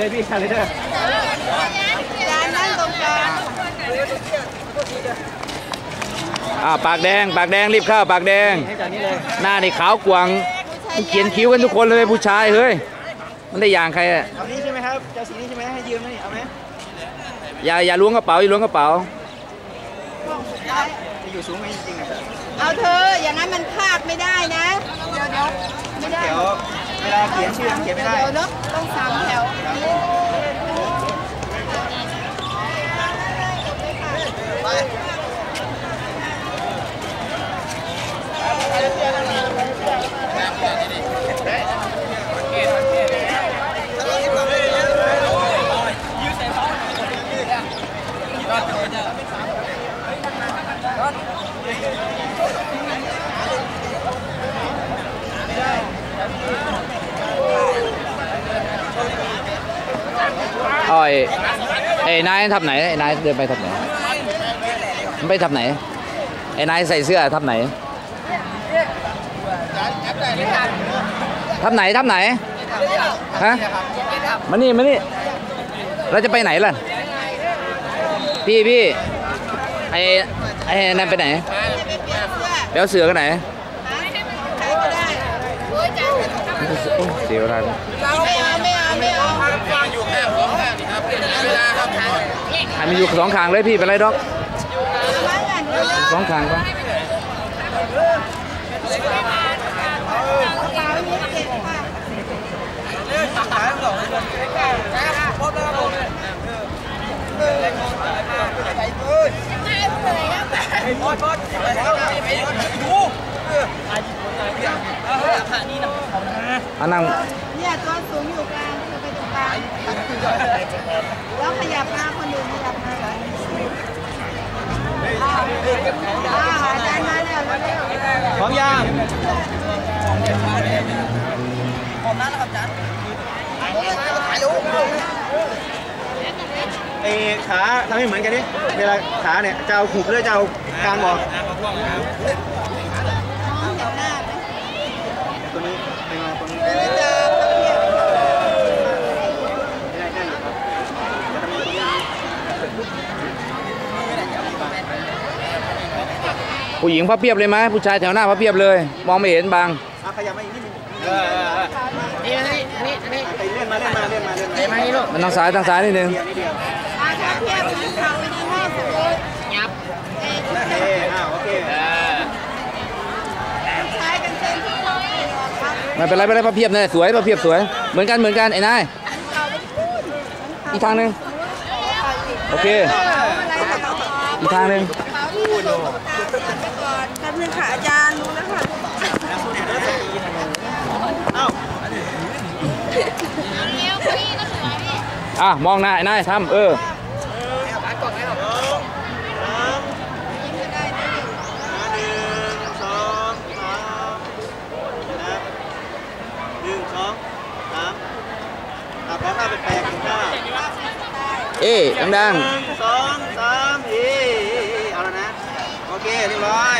เลยพี่ถ่ายเลยเด้อจานนั่งตรงกลางอ่าปากแดง ปากแดงรีบเข้าปากแดง ให้จากนี้เลยหน้านี่ขาวกวางเขียนคิ้วกันทุกคนเลยผู้ชายเฮ้ย มันได้อย่างใครอะเอานี้ใช่ไหมครับเจ้าสีนี้ใช่ไหมให้ยืมนี่เอาไหมอย่าอย่าล้วงกระเป๋าอย่าล้วงกระเป๋าจะอยู่สูงไหมจริงๆอะเอาเธออย่างนั้นมันพากไม่ได้นะ เดี๋ยวเดี๋ยวไม่ได้ เดี๋ยวเวลาเขียนชื่อมันเขียนไม่ได้เดี๋ยวเนาะต้องสามแถวอ้อ ยไอ้นายทับไหนไอ้นายเดินไปทับไหนมันไปทับไหนไอ้นายใส่เสื้อทับไหนทับไหนทับไหนฮะมานี่มานี่เราจะไปไหนล่ะพี่พี่ไอ้ไอ้นั่นไปไหนจะไปเปลี่ยนเสื้อแล้วเสือกันไหนหาใครก็ได้โอ้ยจ้าโอ้เสียเวลาเลยไม่เอาไม่เอาไม่เอา ให้มันอยู่สองขางเลยพี่เป็นไรดอกสองขางปะๆเอาไม่เก็บค่ะอันนั่งเนี่ยตัวสูงอยู่กลางคือไปตรงกลาง แล้วขยับมาคนอื่นขยับมาอ่าอ่าอาจารย์มาแล้วเร็วๆพร้อมยังไอ้ขาทำให้เหมือนกันดิเวลาขาเนี่ยจะเอาหุบหรือจะเอากลางออกตัวนี้เป็นมาตัวนี้ได้ได้อยู่ครับจะทำตัวนี้ ผู้หญิงพับเพียบเลยไหมผู้ชายแถวหน้าพับเพียบเลย มองไม่เห็นบางอะขยับมาอีกนิดนึงเออเออเออนี่นี่นี่นี่เลื่อนมาเลื่อนมาเลื่อนมาเลื่อนมานี่ลูกมันทางซ้ายทางซ้ายนิดนึงเดียวนิดเดียวอาถ้าเทียบมันเขาไปดีห้าสิบยับโอเคอ้าโอเคใช้กันเส้นที่เราไม่ออกครับไม่เป็นไรไม่เป็นไรพับเพียบเนี่ยสวยพับเพียบสวย เหมือนกันเหมือนกันไอ้นายอีกทางหนึ่งโอเคอีกทางหนึ่ง บนึงค่ะอาจารย์รู้แล้วค่ะอ้าวอะมองหน้าไอ้นายทำเออหนึ่งสองสามนะหนึ่งสองสามอะพร้อมหน้าเป็นแปลงหน้าเอ๊ดังหนึ่งสองสามเอ๊ะเอาแล้วนะ โอเคเรียบร้อย